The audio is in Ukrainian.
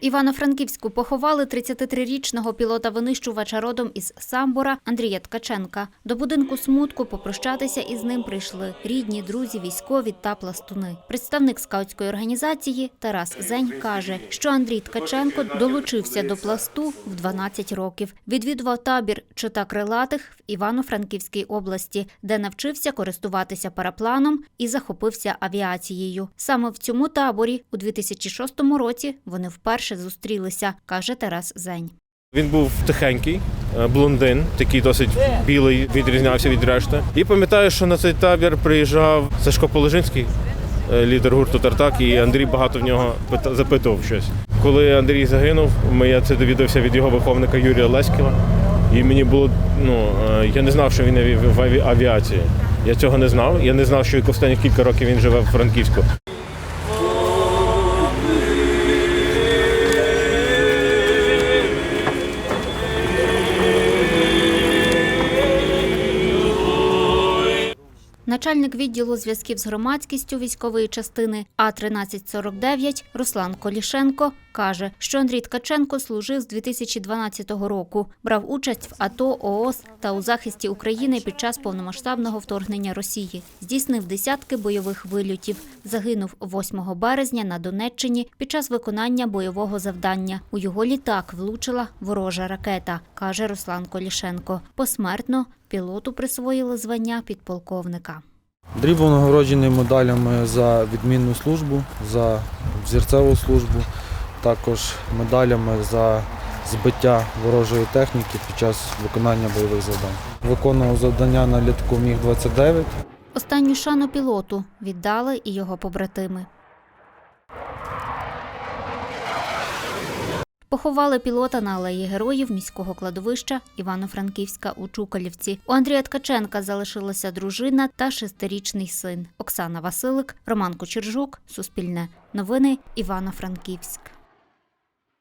Івано-Франківську поховали 33-річного пілота-винищувача родом із Самбора Андрія Ткаченка. До будинку смутку попрощатися із ним прийшли рідні, друзі, військові та пластуни. Представник скаутської організації Тарас Зень каже, що Андрій Ткаченко долучився до пласту в 12 років. Відвідував табір чита крилатих в Івано-Франківській області, де навчився користуватися парапланом і захопився авіацією. Саме в цьому таборі у 2006 році вони вперше зустрілися, каже Тарас Зень. Він був тихенький, е, блондин, такий досить білий, відрізнявся від решти. І пам'ятаю, що на цей табір приїжджав Сашко Положинський, е, лідер гурту Тартак, і Андрій багато в нього запитував щось. Коли Андрій загинув, я це довідався від його виховника Юрія Леськіва. І мені було, ну, е, я не знав, що він в аві- авіації. Я цього не знав. Я не знав, що останні кілька років він живе в Франківську. Начальник відділу зв'язків з громадськістю військової частини А 1349 Руслан Колішенко каже, що Андрій Ткаченко служив з 2012 року, брав участь в АТО, ООС та у захисті України під час повномасштабного вторгнення Росії. Здійснив десятки бойових вильотів. Загинув 8 березня на Донеччині під час виконання бойового завдання. У його літак влучила ворожа ракета, каже Руслан Колішенко. Посмертно пілоту присвоїли звання підполковника. Андрій був нагороджений медалями за відмінну службу, за взірцеву службу, також медалями за збиття ворожої техніки під час виконання бойових завдань. Виконував завдання на літаку Міг-29. Останню шану пілоту віддали і його побратими. Поховали пілота на алеї героїв міського кладовища Івано-Франківська у Чукалівці. У Андрія Ткаченка залишилася дружина та шестирічний син. Оксана Василик, Роман Кочержук, Суспільне. Новини Івано-Франківськ.